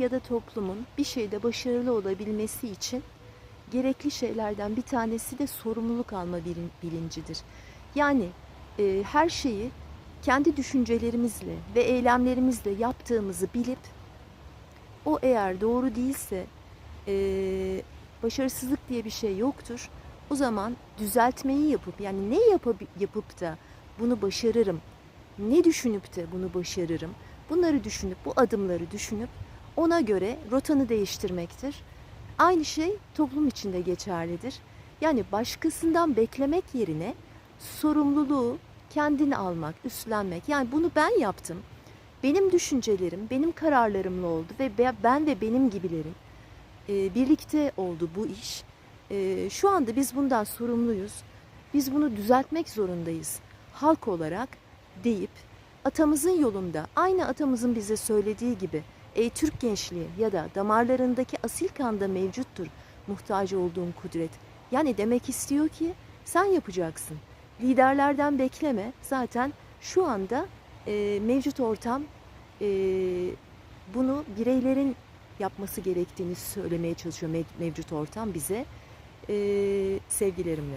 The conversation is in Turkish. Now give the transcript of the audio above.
ya da toplumun bir şeyde başarılı olabilmesi için gerekli şeylerden bir tanesi de sorumluluk alma bilin- bilincidir. Yani e, her şeyi kendi düşüncelerimizle ve eylemlerimizle yaptığımızı bilip o eğer doğru değilse e, başarısızlık diye bir şey yoktur. O zaman düzeltmeyi yapıp yani ne yapıp, yapıp da bunu başarırım, ne düşünüp de bunu başarırım, bunları düşünüp bu adımları düşünüp ona göre rotanı değiştirmektir. Aynı şey toplum içinde geçerlidir. Yani başkasından beklemek yerine sorumluluğu kendini almak, üstlenmek. Yani bunu ben yaptım. Benim düşüncelerim, benim kararlarımla oldu ve be- ben ve benim gibilerin e, birlikte oldu bu iş. E, şu anda biz bundan sorumluyuz. Biz bunu düzeltmek zorundayız. Halk olarak deyip atamızın yolunda aynı atamızın bize söylediği gibi Ey Türk gençliği ya da damarlarındaki asil kanda mevcuttur muhtaç olduğun kudret. Yani demek istiyor ki sen yapacaksın. Liderlerden bekleme. Zaten şu anda e, mevcut ortam e, bunu bireylerin yapması gerektiğini söylemeye çalışıyor mev- mevcut ortam bize. E, sevgilerimle.